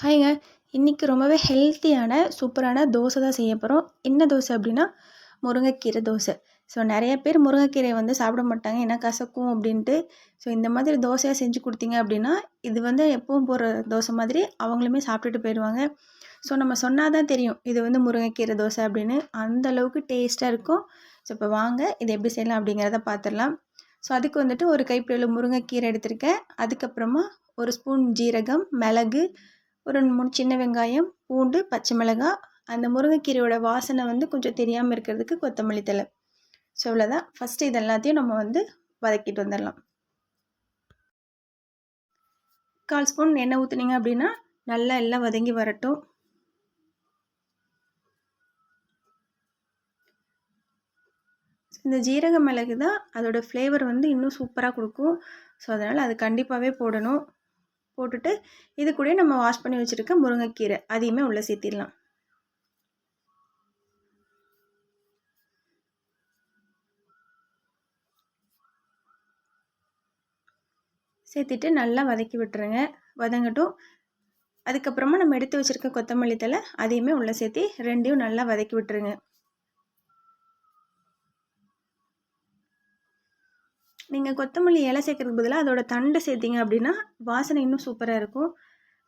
ஹாய்ங்க. இன்றைக்கி ரொம்பவே ஹெல்த்தியான சூப்பரான தோசை தான் செய்ய போகிறோம் என்ன தோசை அப்படின்னா முருங்கைக்கீரை தோசை. ஸோ நிறைய பேர் முருங்கைக்கீரை வந்து சாப்பிட மாட்டாங்க. ஏன்னா கசக்கும் அப்படின்ட்டு. ஸோ இந்த மாதிரி தோசையாக செஞ்சு கொடுத்தீங்க அப்படின்னா இது வந்து எப்பவும் போகிற தோசை மாதிரி அவங்களுமே சாப்பிட்டுட்டு போயிடுவாங்க. ஸோ நம்ம சொன்னால் தான் தெரியும் இது வந்து முருங்கைக்கீரை தோசை அப்படின்னு. அந்த அளவுக்கு டேஸ்ட்டாக இருக்கும். ஸோ இப்போ வாங்க இது எப்படி செய்யலாம் அப்படிங்கிறத பார்த்துடலாம் ஸோ அதுக்கு வந்துட்டு ஒரு கைப்பிடியில் முருங்கைக்கீரை எடுத்திருக்கேன். அதுக்கப்புறமா ஒரு ஸ்பூன் ஜீரகம் மிளகு ஒரு ரெண்டு மூணு சின்ன வெங்காயம் பூண்டு பச்சை மிளகாய் அந்த முருங்கைக்கீரையோட வாசனை வந்து கொஞ்சம் தெரியாமல் இருக்கிறதுக்கு கொத்தமல்லி தலை ஸோ இவ்வளோதான் ஃபஸ்ட்டு இது எல்லாத்தையும் நம்ம வந்து வதக்கிட்டு வந்துடலாம். கால் ஸ்பூன் எண்ணெய் ஊற்றுனீங்க அப்படின்னா நல்லா எல்லாம் வதங்கி வரட்டும். இந்த ஜீரக மிளகு தான் அதோடய ஃப்ளேவர் வந்து இன்னும் சூப்பராக கொடுக்கும். ஸோ அதனால் அது கண்டிப்பாகவே போடணும். போட்டுட்டு இது கூட நம்ம வாஷ் பண்ணி வச்சுருக்க முருங்கைக்கீரை. அதையுமே உள்ளே சேர்த்திடலாம். சேர்த்துட்டு நல்லா வதக்கி விட்டுருங்க. வதங்கட்டும். அதுக்கப்புறமா நம்ம எடுத்து வச்சுருக்க கொத்தமல்லி தலை அதையுமே உள்ளே சேர்த்தி ரெண்டையும் நல்லா வதக்கி விட்டுருங்க. நீங்கள் கொத்தமல்லி இலை சேர்க்குறதுக்கு பதிலாக அதோட தண்டை சேர்த்திங்க அப்படின்னா வாசனை இன்னும் சூப்பராக இருக்கும்.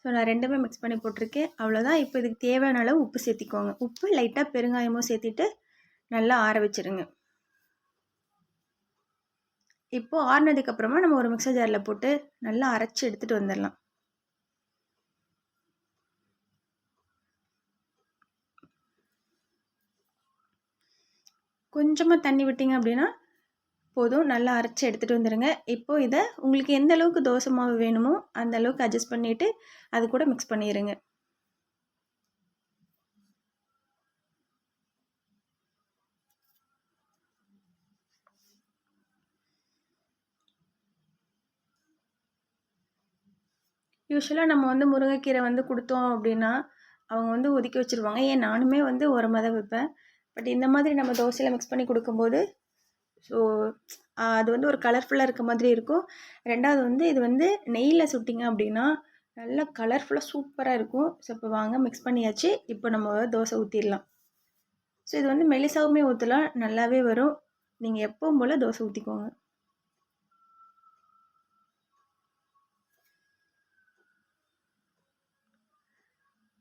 ஸோ நான் ரெண்டுமே மிக்ஸ் பண்ணி போட்டிருக்கேன். அவ்வளோதான் இப்போ இதுக்கு தேவையான அளவு உப்பு சேர்த்திக்கோங்க. உப்பு லைட்டாக பெருங்காயமும் சேர்த்திட்டு நல்லா ஆற வச்சுருங்க. இப்போது ஆறினதுக்கப்புறமா நம்ம ஒரு மிக்சர் ஜாரில் போட்டு நல்லா அரைச்சி எடுத்துகிட்டு வந்துடலாம். கொஞ்சமாக தண்ணி விட்டிங்க அப்படின்னா போதும். நல்லா அரைச்சி எடுத்துகிட்டு வந்துடுங்க இப்போது இதை உங்களுக்கு எந்த அளவுக்கு தோசை மாவு வேணுமோ அந்த அளவுக்கு அட்ஜஸ்ட் பண்ணிவிட்டு அது கூட மிக்ஸ் பண்ணிடுங்க யூஸ்வலாக நம்ம வந்து முருங்கைக்கீரை வந்து கொடுத்தோம் அப்படின்னா அவங்க வந்து ஒதுக்கி வச்சுருவாங்க. ஏன்? நானுமே வந்து ஒரு மதம் வைப்பேன். பட் இந்த மாதிரி நம்ம தோசையில் மிக்ஸ் பண்ணி கொடுக்கும்போது ஸோ அது வந்து ஒரு கலர்ஃபுல்லாக இருக்க மாதிரி இருக்கும். ரெண்டாவது வந்து இது வந்து நெய்யில் சுட்டிங்க அப்படின்னா நல்லா கலர்ஃபுல்லாக சூப்பராக இருக்கும். ஸோ இப்போ வாங்க மிக்ஸ் பண்ணியாச்சு. இப்போ நம்ம தோசை ஊற்றிடலாம் ஸோ இது வந்து மெலிசாவுமே ஊற்றலாம் நல்லாவே வரும். நீங்கள் எப்பவும் போல் தோசை ஊற்றிக்கோங்க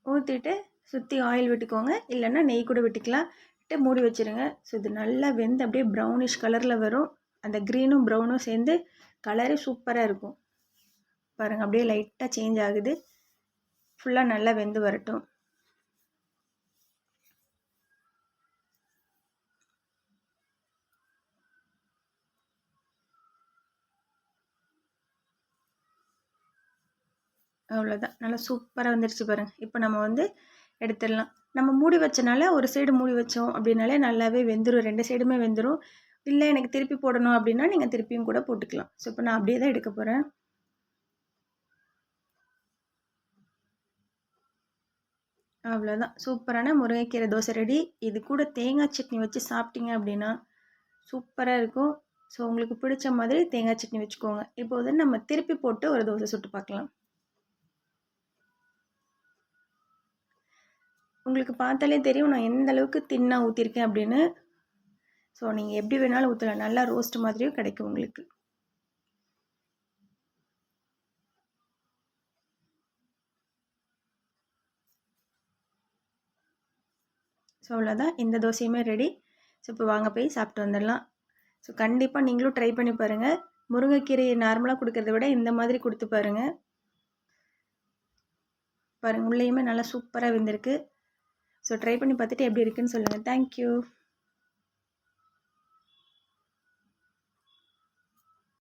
ஊற்றிட்டு சுற்றி ஆயில் விட்டுக்கோங்க. இல்லைன்னா நெய் கூட விட்டுக்கலாம். விட்டு மூடி வச்சுருங்க. ஸோ இது நல்லா வெந்து அப்படியே ப்ரௌனிஷ் கலரில் வரும். அந்த க்ரீனும் ப்ரௌனும் சேர்ந்து கலரே சூப்பராக இருக்கும். பாருங்கள் அப்படியே லைட்டாக சேஞ்ச் ஆகுது. ஃபுல்லாக நல்லா வெந்து வரட்டும். அவ்வளோதான் நல்லா சூப்பராக வந்துடுச்சு பாருங்கள் இப்போ நம்ம வந்து எடுத்துடலாம். நம்ம மூடி வச்சனால ஒரு சைடு மூடி வச்சோம் அப்படின்னாலே நல்லாவே வெந்துடும் ரெண்டு சைடுமே வெந்துடும் இல்லை எனக்கு திருப்பி போடணும் அப்படின்னா நீங்கள் திருப்பியும் கூட போட்டுக்கலாம். ஸோ இப்போ நான் அப்படியே தான் எடுக்க போகிறேன் அவ்வளோதான் சூப்பரான முருங்கைக்கீரை தோசை ரெடி. இது கூட தேங்காய் சட்னி வச்சு சாப்பிட்டீங்க அப்படின்னா சூப்பராக இருக்கும். ஸோ உங்களுக்கு பிடிச்ச மாதிரி தேங்காய் சட்னி வச்சுக்கோங்க. இப்போ வந்து நம்ம திருப்பி போட்டு ஒரு தோசை சுட்டு பார்க்கலாம். உங்களுக்கு பார்த்தாலே தெரியும் நான் எந்த அளவுக்கு தின்னாக ஊற்றிருக்கேன் அப்படின்னு. ஸோ நீங்கள் எப்படி வேணாலும் ஊற்றலாம் நல்லா ரோஸ்ட் மாதிரியும் கிடைக்கும் உங்களுக்கு. ஸோ அவ்வளோதான் இந்த தோசையுமே ரெடி ஸோ இப்போ வாங்க போய் சாப்பிட்டு வந்துடலாம். ஸோ கண்டிப்பாக நீங்களும் ட்ரை பண்ணி பாருங்கள் முருங்கைக்கீரையை நார்மலாக கொடுக்கறத விட இந்த மாதிரி கொடுத்து பாருங்கள் பாருங்கள் உள்ளேயுமே நல்லா சூப்பராக வெந்திருக்கு. ஸோ ட்ரை பண்ணி பார்த்துட்டு எப்படி இருக்குன்னு சொல்லுங்கள் தேங்க்யூ